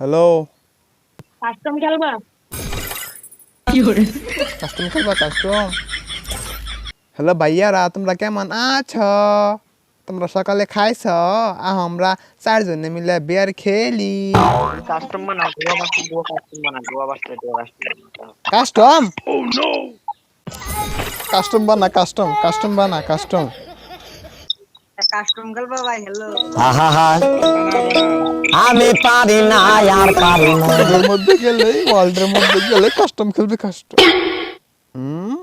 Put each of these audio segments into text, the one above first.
Hello custom খেলবা? কি হরে কাস্টম খেলবা কাস্টম হ্যালো ভাইয়ারা তোমরা কেমন আছো? তোমরা সকালে খাইছ? আর আমরা চারজনে মিলে বিয়ার খেলি। কাস্টম বানাও গোয়া বাস্তে গোয়া কাস্টম বানাও গোয়া বাস্তে গোয়া কাস্টম কাস্টম কাস্টম বানা কাস্টম কাস্টম বানা কাস্টম কাস্টম খেলবা ভাই হ্যালো আহা আমি পারি না আর পারি না। ওয়ার্ল্ডের মধ্যে গেলে ওয়ার্ল্ডের মধ্যে গেলে কাস্টম খেলবে কাস্টম হুম?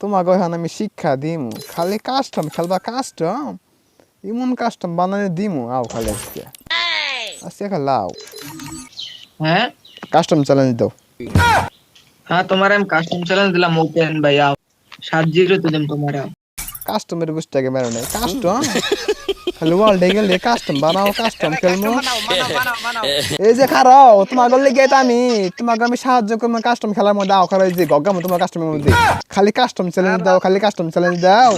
তোমাকে এখন আমি শিক্ষা দিমু। খালি কাস্টম খেলবা কাস্টম ইমন কাস্টম বানানে দিমু। আও খালি আজকে। আজকে খেলাও হ্যাঁ? কাস্টম চ্যালেঞ্জ দাও। হ্যাঁ তোমার আমি কাস্টম চ্যালেঞ্জ দিলাম ওপেন ভাই আও। সাত জিরো তো দিম তোমার কাস্টমের বুঝতে মেরো নাই কাস্টম খালি ওয়ার্ল্ডে গেলে কাস্টম বানাও কাস্টম খেলমু। এই যে খারাও তোমার লেগে এটা আমি তোমাকে আমি সাহায্য করব কাস্টম খেলার মধ্যে। আও খারাই যে গগাম তোমার কাস্টমের মধ্যে। খালি কাস্টম চ্যালেঞ্জ দাও খালি কাস্টম চ্যালেঞ্জ দাও।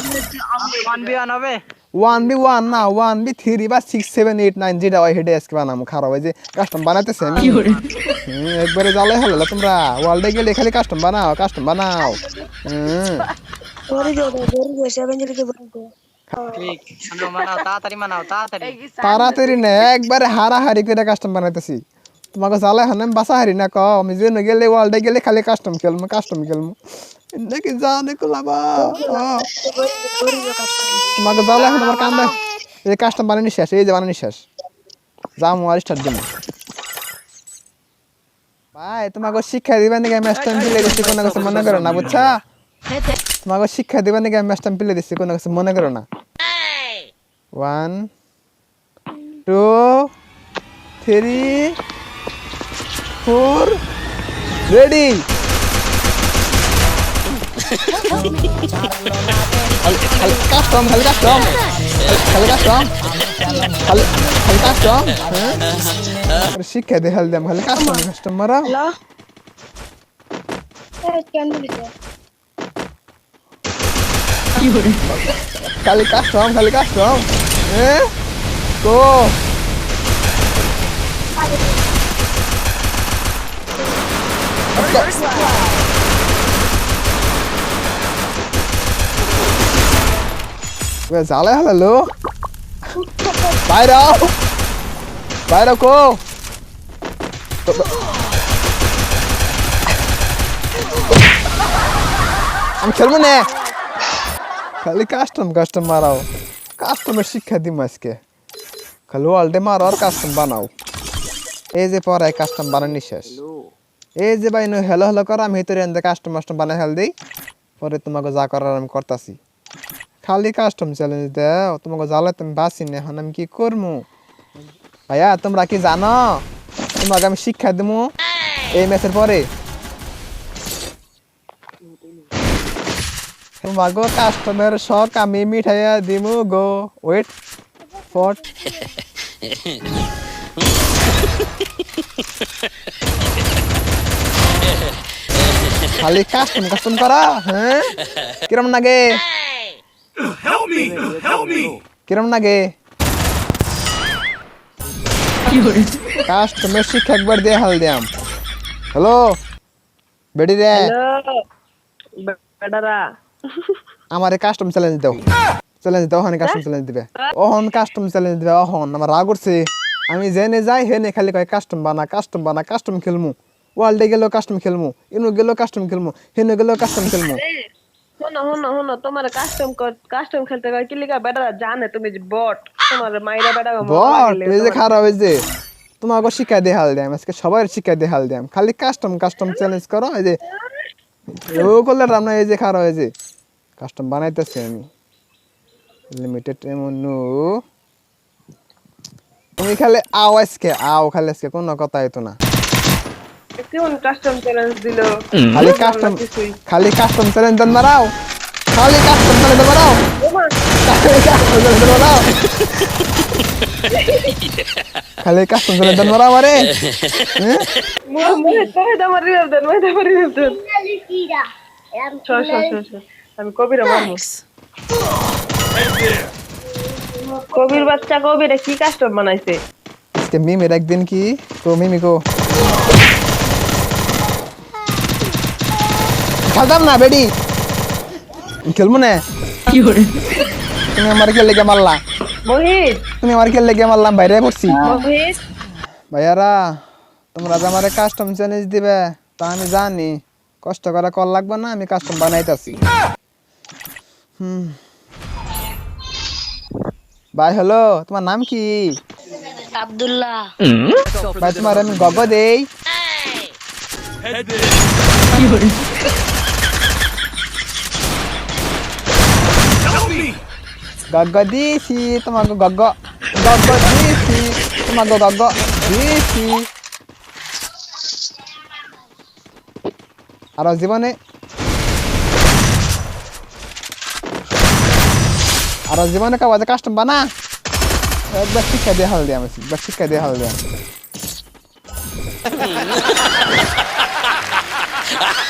ওয়ান বি ওয়ান হবে। ওয়ান বি ওয়ান না ওয়ান বি থ্রি বা সিক্স সেভেন এইট নাইন যেটা হয় হেডে আজকে বানাবো খারাপ হয় যে কাস্টম বানাইতেছে। আমি একবারে জ্বালাই হলো তোমরা। ওয়ার্ল্ডে গেলে খালি কাস্টম বানাও কাস্টম বানাও। হুম। বানাও তাড়াতাড়ি না একবারে হারাহারি করে কাস্টম বানাইতেছি তোমাকে হন আমি বাসা হারি না ক আমি যে গেলে ওয়ার্ল্ডে গেলে খালি কাস্টম খেলব কাস্টম খেলব নাকি জানে কোলাবা তোমাকে হন আমার কান্দা এই কাস্টম বানানি শেষ এই যে বানানি শেষ যাম আর স্টার্ট দিন ভাই তোমাকে শিক্ষা দিবেন নাকি দিচ্ছি কোনো কিছু মনে করো না বুঝছা তোমাকে শিক্ষা দিবেন নাকি ম্যাচ টাইম পিলে দিচ্ছি কোনো কিছু মনে করো না। One two three four ready custom খালি কাস্টম খালি কাস্টম খালি খালি কাস্টম শিক্ষা দে হেল দেম খালি কাস্টম কাস্টম মারা খালি কাস্টম খালি কাস্টম হ্যাঁ তো জালে হালালো বাইরে বাইরে কো আমি খেলব না খালি কাস্টম কাস্টম মারাও। কাস্টমের শিক্ষা দিম আজকে। খালি ওয়ার্ল্ডে মারো আর কাস্টম বানাও। এই যে পরে কাস্টম বানানি শেষ। এই যে ভাই হেলো হেলো কর আমি ভিতরে এনে কাস্টম মাস্টম বানাই হেল দিই। পরে তোমাকে যা করার আমি করতাছি। খালি কাস্টম চ্যালেঞ্জ দেও তোমাকে জ্বালা তুমি বাসি না এখন আমি কি করব ভাইয়া তোমরা কি জানো? তোমাকে আমি শিক্ষা দেবো এই ম্যাচের পরে তোমাকে কাস্টমের শখ আমি মিঠাইয়া দিমু গো ওয়েট ফর খালি কাস্টম কাস্টম করা হ্যাঁ কিরম লাগে কিরম লাগে কাস্টমের শিক্ষা একবার দিয়ে হাল দিয়াম হ্যালো বেডি রে বেটারা আমার কাস্টম চ্যালেঞ্জ দাও। চ্যালেঞ্জ দাও ওখানে কাস্টম চ্যালেঞ্জ দিবে। ওহন কাস্টম চ্যালেঞ্জ দিবে ওহন আমার রাগ করছে আমি জেনে যাই হেনে খালি কয় কাস্টম বানা কাস্টম বানা কাস্টম খেলমু। ওয়ার্ল্ডে গেলেও কাস্টম খেলমু ইনু গেলেও কাস্টম খেলমু হেনে গেলেও কাস্টম খেলমু। শোনো শোনো শোনো তোমার কাস্টম কাস্টম খেলতে কয় কি লিগা বেটারা জানে তুমি যে বট তোমার মাইরা বেটা বট এই যে খারাপ তোমাকে শিক্ষা দিয়ে হাল দিয়াম আজকে সবাই শিক্ষা দিয়ে। হাল দিয়াম খালি কাস্টম কাস্টম চ্যালেঞ্জ করো এই যে ও করলে রান্না এই যে খারাপ হয়েছে কাস্টম বানাইতেছি আমি। লিমিটেড এমনু তুমি খালি আও আজকে আও খালি আজকে কোনো কথা হইতো না। কেমন কাস্টম চ্যালেঞ্জ দিলো? খালি কাস্টম খালি কাস্টম চ্যালেঞ্জ দেন মারাও খালি কাস্টম চ্যালেঞ্জ মারাও খালি কাস্টম চ্যালেঞ্জ মারাও খালি কাস্টম চ্যালেঞ্জ দেন মারাও আরে মহিদা আমার রিভাইভ দেন রিভাইভ দেন। আমি কবিরা মারবো কবির বাচ্চা কবিরে কি কাস্টম বানাইছে? আজকে মিমের একদিন কি? তো মিমি কো। খেলতাম না বেডি। খেলব না। তুমি আমার কে লেগে মারলা। মহিত। তুমি আমার কে লেগে মারলাম বাইরে পড়ছি। মহিত। ভাইয়ারা তোমরা যে আমার কাস্টম চ্যালেঞ্জ দিবে তা আমি জানি। কষ্ট করে কল লাগবে না আমি কাস্টম বানাইতাছি। হুম ভাই হ্যালো তোমার নাম কি? আব্দুল্লাহ। ভাই তোমার আমি গগ দেই। গগ দিছি তোমাকে গগ। গগ দিছি তোমাকে গগ দিছি। আর জীবনে আর জীবনে কাবা যে কাস্টম বানা। একবার শিক্ষা দিয়ে হাল দিয়ে আমি একবার শিক্ষা দিয়ে হাল দিয়ে।